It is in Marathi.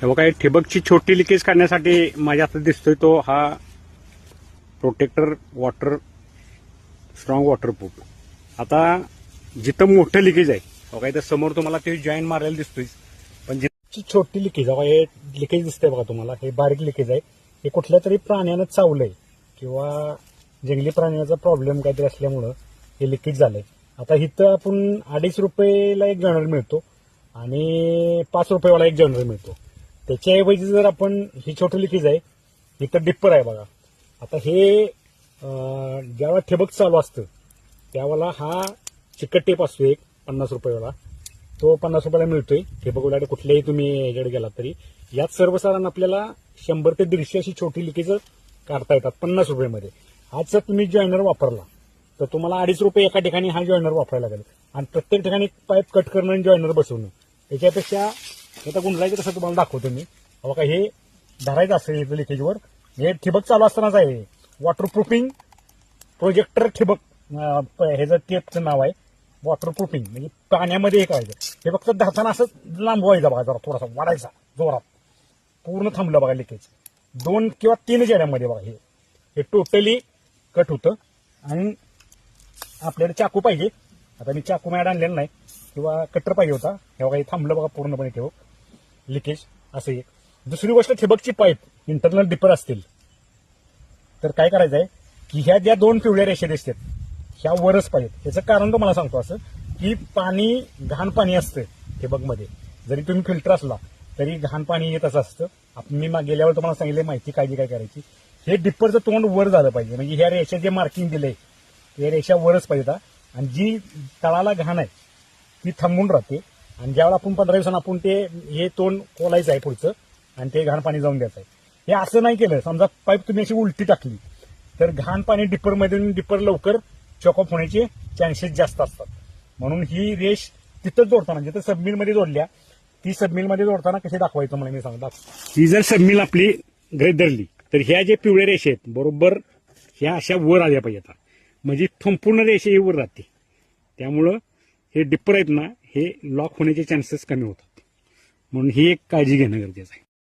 हे बघा ठिबकची छोटी लिकेज काढण्यासाठी माझ्या हातात दिसतोय तो हा प्रोटेक्टर वॉटर स्ट्रॉंग वॉटरप्रूफ आता जिथं मोठं लिकेज आहे बघा इथं समोर तुम्हाला ते जॉईन मारायला दिसतोय. पण जिथची छोटी लिकेज बघा हे लिकेज दिसतंय बघा तुम्हाला हे बारीक लिकेज आहे. हे कुठल्या तरी प्राण्यानं चावलंय किंवा जंगली प्राण्याचा प्रॉब्लेम काहीतरी असल्यामुळं हे लिकेज झालंय. आता इथं आपण अडीच रुपयेला एक जनरल मिळतो आणि पाच रुपयेवाला एक जनरल मिळतो. त्याच्याऐवजी जर आपण ही छोटी लिकेज आहे इथं डिप्पर आहे बघा. आता हे ज्यावेळा ठिबक चालू असतं त्यावेळेला हा चिकट टेप असतो एक पन्नास रुपयेवाला. तो पन्नास रुपयाला मिळतोय. ठिबक उलाट कुठल्याही तुम्ही याच्याकडे गेलात तरी. यात सर्वसाधारण आपल्याला शंभर ते दीडशे अशी छोटी लिकेज काढता येतात पन्नास रुपयामध्ये. आज जर तुम्ही जॉयनर वापरला तर तुम्हाला अडीच रुपये एका ठिकाणी हा जॉयनर वापरायला लागेल. आणि प्रत्येक ठिकाणी पाईप कट करणं आणि जॉयनर बसवणं हे तर गुंडलायचं कसं तुम्हाला दाखवतो मी. अहो का हे धरायचं असेल लिकेजवर हे ठिबक चालू असतानाच आहे. वॉटरप्रूफिंग प्रोजेक्टर ठिबक प- ह्याचं टेपचं नाव आहे वॉटरप्रूफिंग म्हणजे पाण्यामध्ये हे करायचं. हे फक्त धरताना असं लांबवायचं बघा जरा थोडासा वाढायचा जोरात. पूर्ण थांबलं बघा लिकेज दोन किंवा तीन जेड्यामध्ये बघा हे. हे टोटली कट होतं. आणि आपल्याला चाकू पाहिजे. आता मी चाकू मॅड आणलेला नाही. किंवा कटर पाहिजे होता. हे बघा हे थांबलं बघा पूर्णपणे ठेव लिकेज असं एक. दुसरी गोष्ट ठिबकची पाईप इंटरनल डिपर असतील. तर काय करायचं आहे की ह्या ज्या दोन पिवळ्या रेषा दिसतात ह्या वरच पाहिजेत. याचं कारण तुम्हाला सांगतो असं की पाणी घाण पाणी असतं ठिबकमध्ये. जरी तुम्ही फिल्टर असला तरी घाण पाणी येतच असतं. मी गेल्यावर तुम्हाला सांगितलं माहिती काळजी काय करायची? हे डिप्परचं तोंड वर झालं पाहिजे. म्हणजे ह्या रेषा जे मार्किंग दिले या रेषा वरच पाहिजे आणि जी तळाला घाण आहे ती थांबून राहते. आणि ज्यावेळेला आपण पंधरा दिवसांना आपण ते हे तोंड खोलायचं आहे पुढचं आणि ते घाण पाणी जाऊन द्यायचं आहे. हे असं नाही केलं. समजा पाईप तुम्ही अशी उलटी टाकली तर घाण पाणी डिपरमध्ये डिपर लवकर चॉकअप होण्याचे चान्सेस जास्त असतात. म्हणून ही रेष तिथंच जोडताना जिथं सबमिलमध्ये जोडल्या ती सबमिलमध्ये जोडताना कसे दाखवायचं मला मी सांगता? ही जर सबमिल आपली गैर धरली तर ह्या जे पिवळ्या रेषा आहेत बरोबर ह्या अशा वर आल्या पाहिजे आता म्हणजे संपूर्ण रेषा ही वर राहते. त्यामुळं हे डिप्पर आहेत ना हे लॉक होण्याचे चान्सेस कमी होतात. म्हणून ही एक काळजी घेणं गरजेचं आहे.